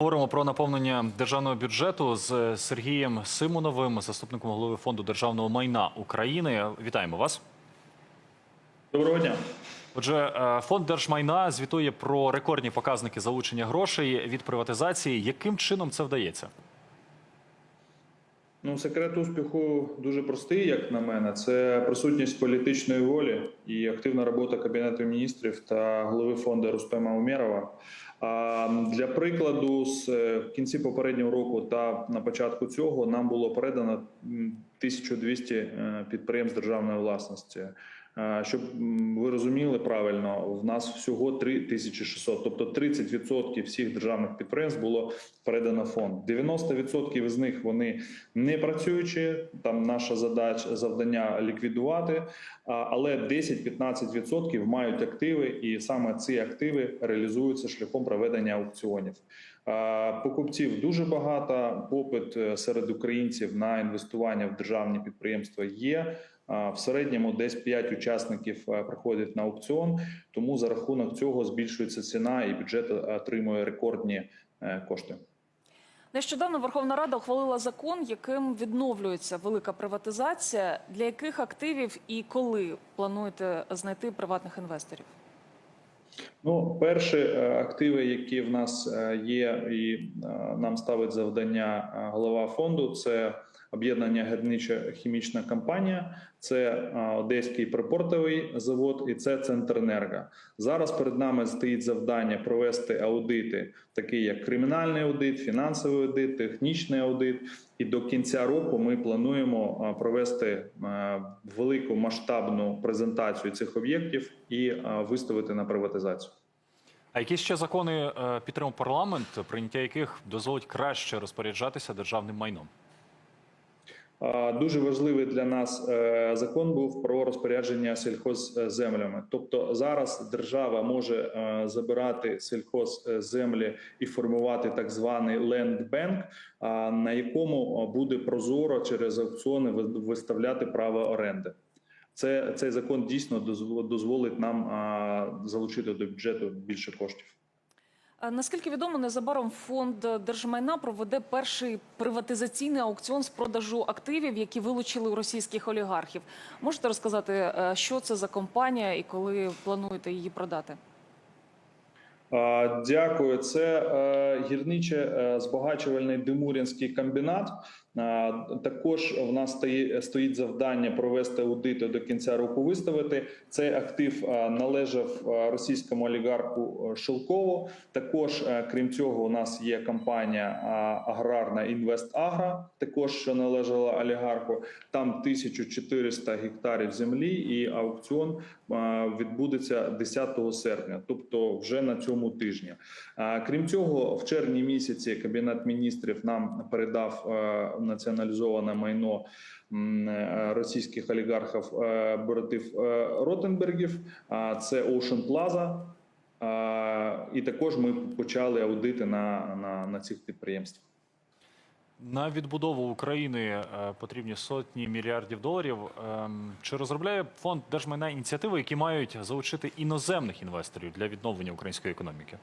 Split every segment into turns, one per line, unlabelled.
Говоримо про наповнення державного бюджету з Сергієм Симоновим, заступником голови фонду державного майна України. Вітаємо вас.
Доброго дня.
Отже, е, фонд держмайна звітує про рекордні показники залучення грошей від приватизації. Яким чином це вдається?
Ну, секрет успіху дуже простий, як на мене. Це присутність політичної волі і активна робота кабінету міністрів та голови фонду Рустема Умєрова. А для прикладу, з е, кінці попереднього року та на початку цього нам було передано м, 1200 е, підприємств державної власності. Е, Щоб ви розуміли правильно, в нас всього 3600, тобто 30% всіх державних підприємств було передано фонд. 90% з них вони не працюючі. Там наша задача завдання ліквідувати, але 10-15% мають активи, і саме ці активи реалізуються шляхом проведення аукціонів. Покупців дуже багато. Попит е, серед українців на інвестування в державні підприємства є. В середньому десь 5 учасників е, приходять на аукціон, тому за рахунок цього збільшується ціна, і бюджет е, отримує рекордні е, кошти.
Нещодавно Верховна Рада ухвалила закон, яким відновлюється велика приватизація. Для яких активів і коли плануєте знайти приватних інвесторів?
Ну, перші активи, які в нас є, і нам ставить завдання голова фонду, це об'єднання гірничо-хімічна компанія, це е, Одеський припортовий завод і це Центренерго. Зараз перед нами стоїть завдання провести аудити, такі як кримінальний аудит, фінансовий аудит, технічний аудит. І до кінця року ми плануємо е, провести е, велику масштабну презентацію цих об'єктів і виставити на приватизацію.
А які ще закони підтримав парламент, прийняття яких дозволить краще розпоряджатися державним майном?
Дуже важливий для нас е, закон був про розпорядження сільхозземлями. Тобто зараз держава може е, забирати сільхозземлі і формувати так званий лендбенк, на якому е, буде прозоро через аукціони виставляти право оренди. Це цей закон дійсно дозво- дозволить нам залучити до бюджету більше коштів.
Е, Наскільки відомо, незабаром фонд держмайна проведе перший приватизаційний аукціон з продажу активів, які вилучили у російських олігархів. Можете розказати, е, що це за компанія і коли плануєте її продати?
Дякую. Це е, гірниче-збагачувальний Демурінський комбінат. Також в нас стоїть завдання провести аудити до кінця року. Виставити цей актив належав російському олігарху е, Шелкову. Також, е, крім цього, у нас є компанія аграрна Інвестагра, також що належала олігарху. Там 1400 гектарів землі, і аукціон відбудеться 10 серпня, тобто вже на цьому тижні. Крім цього, в червні місяці кабінет міністрів нам передав е, націоналізоване майно е, російських олігархів е, братів е, Ротенбергів. Це Ocean Plaza. І також ми почали аудити на, на, на цих підприємствах.
На відбудову України потрібні сотні мільярдів доларів. Ем, Чи розробляє фонд держмайна ініціативи, які мають залучити іноземних інвесторів для відновлення української економіки?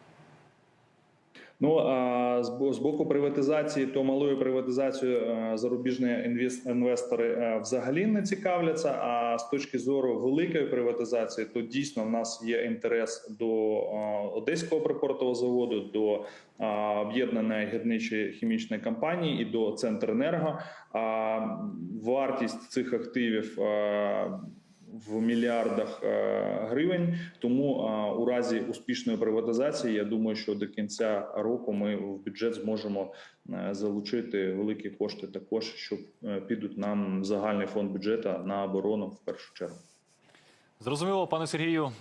Ну а з бо- з боку приватизації, то малою приватизацією е, зарубіжні інвес- інвестори е, взагалі не цікавляться. А з точки зору великої приватизації, то дійсно в нас є інтерес до е, одеського припортового заводу, до об'єднаної гірничої хімічної компанії і до Центренерго. А вартість цих активів. В мільярдах е, гривень. Тому е, у разі успішної приватизації, я думаю, що до кінця року ми в бюджет зможемо е, залучити великі кошти, також що підуть нам загальний фонд бюджету на оборону в першу чергу.
Зрозуміло, пане Сергію.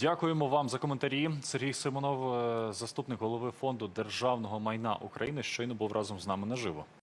Дякуємо вам за коментарі. Сергій Симонов, заступник голови фонду державного майна України, щойно був разом з нами наживо.